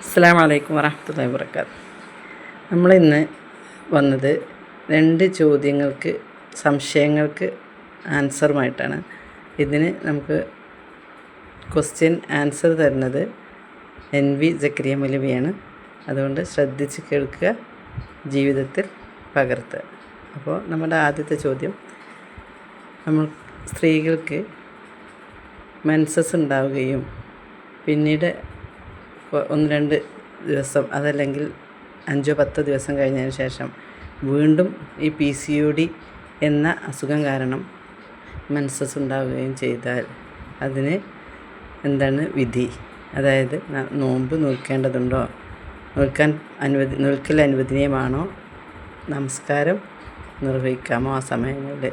അസ്സാം വലൈക്കും വരഹമുല്ലാ വർക്കാത്ത് നമ്മളിന്ന് വന്നത് രണ്ട് ചോദ്യങ്ങൾക്ക് സംശയങ്ങൾക്ക് ആൻസറുമായിട്ടാണ്. ഇതിന് നമുക്ക് ക്വസ്റ്റ്യൻ ആൻസർ തരുന്നത് എൻ വി ജക്കരിയ മൗലവിയാണ്. അതുകൊണ്ട് ശ്രദ്ധിച്ച് കേൾക്കുക ജീവിതത്തിൽ പകർത്തുക. അപ്പോൾ നമ്മുടെ ആദ്യത്തെ ചോദ്യം നമ്മൾ സ്ത്രീകൾക്ക് മെൻസസ് ഉണ്ടാവുകയും പിന്നീട് ഒന്ന് രണ്ട് ദിവസം അതല്ലെങ്കിൽ അഞ്ചോ പത്തോ ദിവസം കഴിഞ്ഞതിന് ശേഷം വീണ്ടും ഈ പി സി ഒ ഡി എന്ന അസുഖം കാരണം മെൻസസ് ഉണ്ടാവുകയും ചെയ്താൽ അതിന് എന്താണ് വിധി? അതായത് നോമ്പ് നോക്കേണ്ടതുണ്ടോ നോക്കാൻ അനുവദി നോൽക്കൽ അനുവദനീയമാണോ? നമസ്കാരം നിർവഹിക്കാമോ ആ സമയങ്ങളിൽ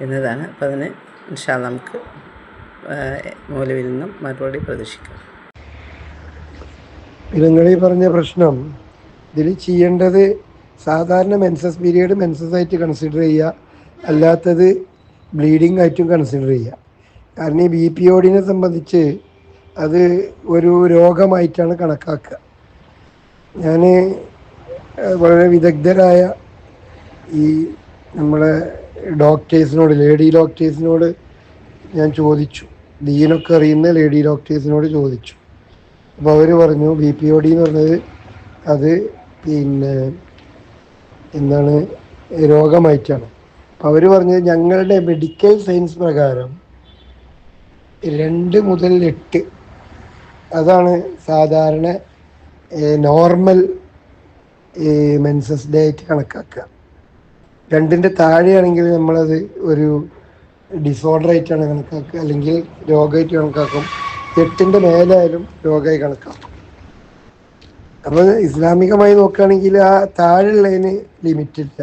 എന്നതാണ്. അപ്പോൾ അതിന് ഇൻഷാ നമുക്ക് മൂലവിൽ നിന്നും മറുപടി പ്രതീക്ഷിക്കാം. നിങ്ങൾ പറഞ്ഞ പ്രശ്നം. ഇതിൽ ചെയ്യേണ്ടത് സാധാരണ മെൻസസ് പീരീഡ് മെൻസസ് ആയിട്ട് കൺസിഡർ ചെയ്യുക അല്ലാത്തത് ബ്ലീഡിങ് ആയിട്ടും കൺസിഡർ ചെയ്യുക കാരണം ഈ ബി പി ഒഡിനെ സംബന്ധിച്ച് അത് ഒരു രോഗമായിട്ടാണ് കണക്കാക്കുക. ഞാൻ വളരെ വിദഗ്ധരായ ഈ നമ്മളെ ഡോക്ടേഴ്സിനോട് ലേഡി ഡോക്ടേഴ്സിനോട് ഞാൻ ചോദിച്ചു. ദീനൊക്കെ അറിയുന്ന ലേഡി ഡോക്ടേഴ്സിനോട് ചോദിച്ചു. അപ്പോൾ അവർ പറഞ്ഞു ബി പി ഒ ഡി എന്ന് പറഞ്ഞത് അത് പിന്നെ എന്താണ് രോഗമായിട്ടാണ്. അപ്പോൾ അവർ പറഞ്ഞത് ഞങ്ങളുടെ മെഡിക്കൽ സയൻസ് പ്രകാരം രണ്ട് മുതൽ എട്ട് അതാണ് സാധാരണ നോർമൽ മെൻസസ് ഡേ ആയിട്ട് കണക്കാക്കുക. രണ്ടിന്റെ താഴെയാണെങ്കിൽ നമ്മളത് ഒരു ഡിസോർഡർ ആയിട്ടാണ് കണക്കാക്കുക. അല്ലെങ്കിൽ രോഗമായിട്ട് കണക്കാക്കും. എട്ടിന്റെ മേലായാലും രോഗമായി കണക്കാക്കും അപ്പോൾ ഇസ്ലാമികമായി നോക്കുകയാണെങ്കിൽ ആ താഴെയുള്ളതിന് ലിമിറ്റ് ഇല്ല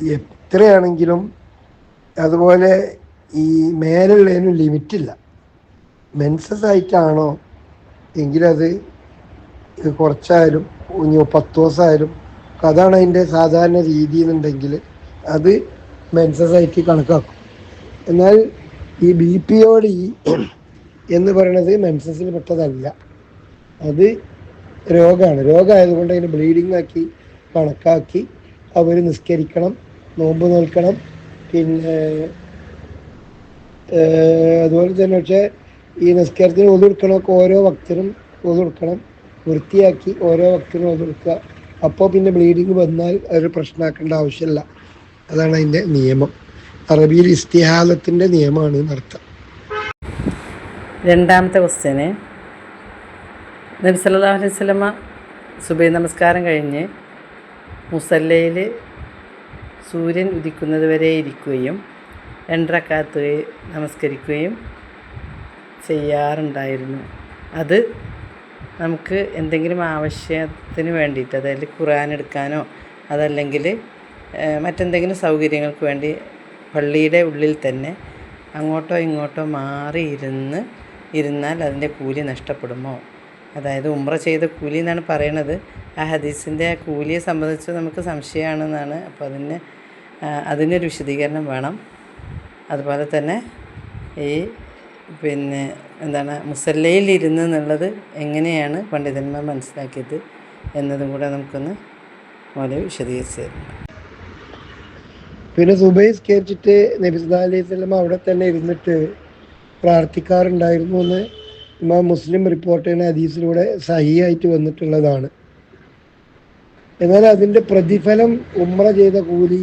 എത്രയാണെങ്കിലും അതുപോലെ ഈ മേലുള്ളതിനും ലിമിറ്റില്ല. മെൻസസ് ആയിട്ടാണോ എങ്കിലത് കുറച്ചായാലും ഇനി പത്ത് ദിവസമായാലും അതാണ് അതിന്റെ സാധാരണ രീതി എന്നുണ്ടെങ്കിൽ അത് മെൻസസ് ആയിട്ട് കണക്കാക്കും. എന്നാൽ ഈ ബി പി ഡി എന്ന് പറയുന്നത് മെൻസസിൽ പെട്ടതല്ല. അത് രോഗമാണ് രോഗമായതുകൊണ്ട് അതിന് ബ്ലീഡിംഗ് ആക്കി കണക്കാക്കി അവർ നിസ്കരിക്കണം നോമ്പ് നോൽക്കണം. പിന്നെ അതുപോലെ തന്നെ പക്ഷേ ഈ നിസ്കാരത്തിന് ഒതുകൊടുക്കണമൊക്കെ ഓരോ ഭക്തരും ഒതുകൊടുക്കണം വൃത്തിയാക്കി ഓരോ ഭക്തരും ഒതുകൊടുക്കുക അപ്പോൾ പിന്നെ ബ്ലീഡിങ് വന്നാൽ അതൊരു പ്രശ്നമാക്കേണ്ട ആവശ്യമില്ല അതാണ് അതിന്റെ നിയമം. അറബിയിൽ ഇസ്തിഹാലത്തിന്റെ നിയമമാണ് എന്നർത്ഥം. രണ്ടാമത്തെ ക്വസ്റ്റ്യന് നബി സല്ലല്ലാഹു അലൈഹി വസല്ലമ സുബൈ നമസ്കാരം കഴിഞ്ഞ് മുസല്ലയിൽ സൂര്യൻ ഉദിക്കുന്നത് വരെ ഇരിക്കുകയും രണ്ടരക്കാത്ത് നമസ്കരിക്കുകയും ചെയ്യാറുണ്ടായിരുന്നു. അത് നമുക്ക് എന്തെങ്കിലും ആവശ്യത്തിന് വേണ്ടിയിട്ട് അതായത് ഖുർആൻ എടുക്കാനോ അതല്ലെങ്കിൽ മറ്റെന്തെങ്കിലും സൗകര്യങ്ങൾക്ക് വേണ്ടി പള്ളിയുടെ ഉള്ളിൽ തന്നെ അങ്ങോട്ടോ ഇങ്ങോട്ടോ മാറി ഇരുന്ന് ഇരുന്നാൽ അതിന്റെ കൂലി നഷ്ടപ്പെടുമോ? അതായത് ഉമ്ര ചെയ്ത കൂലി എന്നാണ് പറയണത്. ആ ഹദീസിന്റെ ആ കൂലിയെ സംബന്ധിച്ച് നമുക്ക് സംശയമാണെന്നാണ്. അപ്പോൾ അതിന് അതിനൊരു വിശദീകരണം വേണം. അതുപോലെ തന്നെ ഈ പിന്നെ എന്താണ് മുസല്ലയിൽ ഇരുന്ന് എന്നുള്ളത് എങ്ങനെയാണ് പണ്ഡിതന്മാർ മനസ്സിലാക്കിയത് എന്നതും കൂടെ നമുക്കൊന്ന് മോലെ വിശദീകരിച്ച് തരുന്നു. പിന്നെ സുബൈസ് സ്കേച്ചിട്ട് നബിസ് അലൈഹി സ്വലം അവിടെ തന്നെ ഇരുന്നിട്ട് പ്രാർത്ഥിക്കാറുണ്ടായിരുന്നു എന്ന് ഇമാം മുസ്ലിം റിപ്പോർട്ട് ചെയ്യുന്ന ഹദീസിലൂടെ സഹിയായിട്ട് വന്നിട്ടുള്ളതാണ്. എന്നാൽ അതിന്റെ പ്രതിഫലം ഉമ്ര ചെയ്ത കൂലി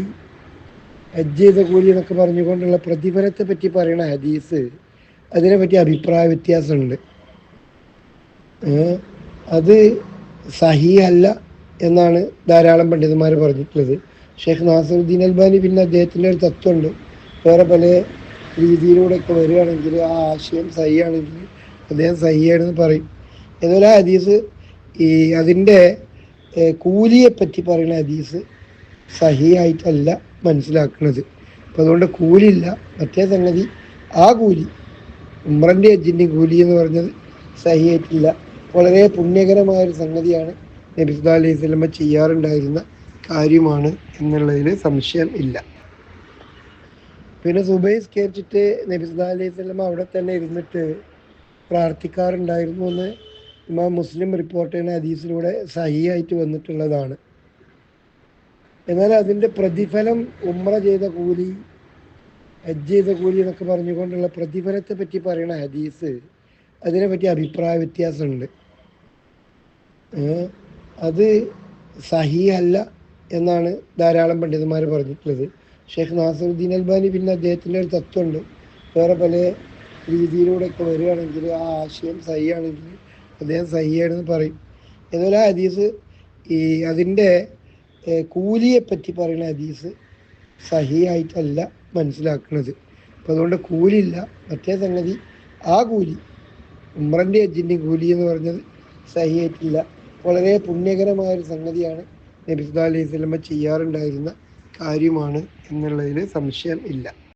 ഹജ്ജ് ചെയ്ത കൂലി എന്നൊക്കെ പറഞ്ഞുകൊണ്ടുള്ള പ്രതിഫലത്തെ പറ്റി പറയുന്ന ഹദീസ് അതിനെപ്പറ്റി അഭിപ്രായ വ്യത്യാസമുണ്ട്. അത് സഹി അല്ല എന്നാണ് ധാരാളം പണ്ഡിതന്മാർ പറഞ്ഞിട്ടുള്ളത്. ഷെയ്ഖ് നാസറുദ്ദീൻ അൽബാനി പിന്നെ അദ്ദേഹത്തിന്റെ ഒരു തത്വമുണ്ട്. വേറെ പല രീതിയിലൂടെയൊക്കെ വരികയാണെങ്കിൽ ആ ആശയം സഹിയാണെങ്കിൽ അദ്ദേഹം സഹിയാണെന്ന് പറയും. ആ ഹദീസ് ഈ അതിന്റെ ഏഹ്, കൂലിയെ പറ്റി പറയുന്ന ഹദീസ് സഹിയായിട്ടല്ല മനസ്സിലാക്കുന്നത്. അപ്പം അതുകൊണ്ട് കൂലിയില്ല. മറ്റേ സംഗതി ആ കൂലി ഉമ്രന്റെ അജിന്റെ കൂലി എന്ന് പറഞ്ഞത് സഹിയായിട്ടില്ല. വളരെ പുണ്യകരമായ ഒരു സംഗതിയാണ് നബി സല്ലല്ലാഹു അലൈഹി സ്വലമ്മ ചെയ്യാറുണ്ടായിരുന്ന കാര്യമാണ് എന്നുള്ളതിൽ സംശയം ഇല്ല. പിന്നെ സുബൈസ് സ്കേച്ചിട്ട് നബി സല്ലല്ലാഹു അലൈഹി സ്വലമ അവിടെ തന്നെ ഇരുന്നിട്ട് പ്രാർത്ഥിക്കാറുണ്ടായിരുന്നു എന്ന് ഇമാ മുസ്ലിം റിപ്പോർട്ട് ചെയ്യുന്ന ഹദീസിലൂടെ സഹിയായിട്ട് വന്നിട്ടുള്ളതാണ്. എന്നാൽ അതിന്റെ പ്രതിഫലം ഉമ്ര ചെയ്ത കൂലി ഹജ്ജ് ചെയ്ത കൂലി എന്നൊക്കെ പറഞ്ഞുകൊണ്ടുള്ള പ്രതിഫലത്തെ പറ്റി പറയുന്ന ഹദീസ് അതിനെപ്പറ്റി അഭിപ്രായ വ്യത്യാസമുണ്ട്. അത് സഹി അല്ല എന്നാണ് ധാരാളം പണ്ഡിതന്മാർ പറഞ്ഞിട്ടുള്ളത്. ഷെയ്ഖ് നാസറുദ്ദീൻ അൽബാനി പിന്നെ അദ്ദേഹത്തിന്റെ ഒരു തത്വമുണ്ട്. വേറെ പല രീതിയിലൂടെയൊക്കെ വരികയാണെങ്കിൽ ആ ആശയം സഹിയാണെങ്കിൽ അദ്ദേഹം സഹിയാണെന്ന് പറയും. എന്നാൽ ആ ഹദീസ് ഈ അതിന്റെ ഏഹ്, കൂലിയെ പറ്റി പറയുന്ന ഹദീസ് സഹിയായിട്ടല്ല മനസ്സിലാക്കുന്നത്. അപ്പോൾ അതുകൊണ്ട് കൂലിയില്ല. മറ്റേ സംഗതി ആ കൂലി ഉമ്രന്റെ അജിന്റെ കൂലി എന്ന് പറഞ്ഞത് സഹിയായിട്ടില്ല. വളരെ പുണ്യകരമായ ഒരു സംഗതിയാണ് നബി സല്ലല്ലാഹു അലൈഹി സ്വലമ്മ ചെയ്യാറുണ്ടായിരുന്ന കാര്യമാണ് എന്നുള്ളതിൽ സംശയം ഇല്ല.